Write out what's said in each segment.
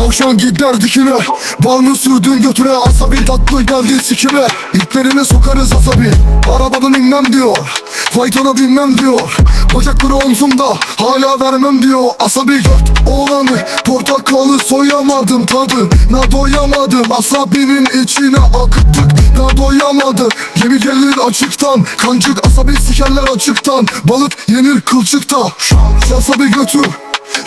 Tavşan gider dikine Bağını sürdün götüre Asabi tatlı geldi sikime. İplerine sokarız asabi Arabadan inmem diyor. Faytona binmem diyor. Bacakları omzumda hala vermem diyor. Asabi göt oğlanı Portakalı soyamadım tadı Na doyamadım Asabinin içine akıttık Na doyamadım Gemi gelir açıktan. Kancık asabi sikerler açıktan. Balık yenir kılçıkta. Asabi götür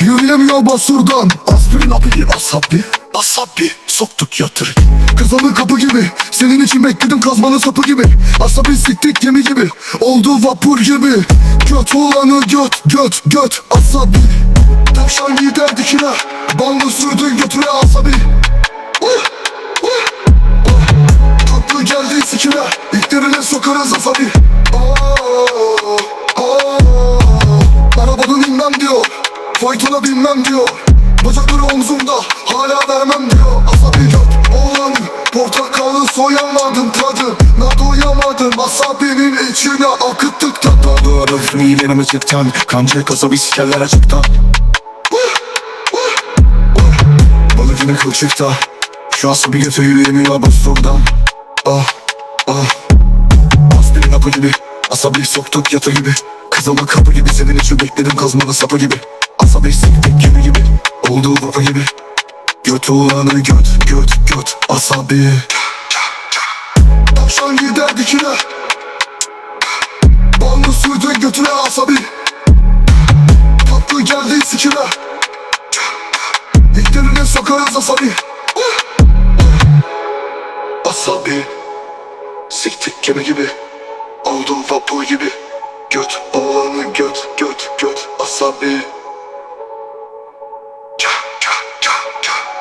Yürüyemiyor basurdan. Aspirin api asabi Asabi soktuk yatır Kızalı kapı gibi. Senin için bekledim kazmanın sapı gibi. Asabi siktik gemi gibi. Oldu vapur gibi. Göt olanı göt göt göt Asabi. Tavşan gider dikine. Banlı sürdün götüre asabi. Uh, uh, uh. Tatlı geldi sikine. İlklerine sokarız asabi Faytona binmem diyor. Bacakları omzumda hala vermem diyor. Asabi göt oğlan. Portakalı soyamadım tadı. Na doyamadım asabinin içine akıttık tadı. Doğru benim açıktan Kancı kasabi sikerler açıktan Balık yine kılçıkta. Şu asabi götü yürüyemiyor basuradan Ah ah. Aspirin hapı gibi Asabi soktuk yatı gibi. Kızılma kapı gibi senin için bekledim kazmalı sapı gibi Asabi siktik gibi gibi Olduğu vapa gibi. Göt olanı göt göt göt Asabi. Tavşan gider dikine. Banlı sürdün götüne asabi. Tatlı geldi sikine. İlklerine sokarız asabi. Asabi Siktik gemi gibi. Oldu vapur gibi. Göt olanı göt göt göt Asabi Thank you.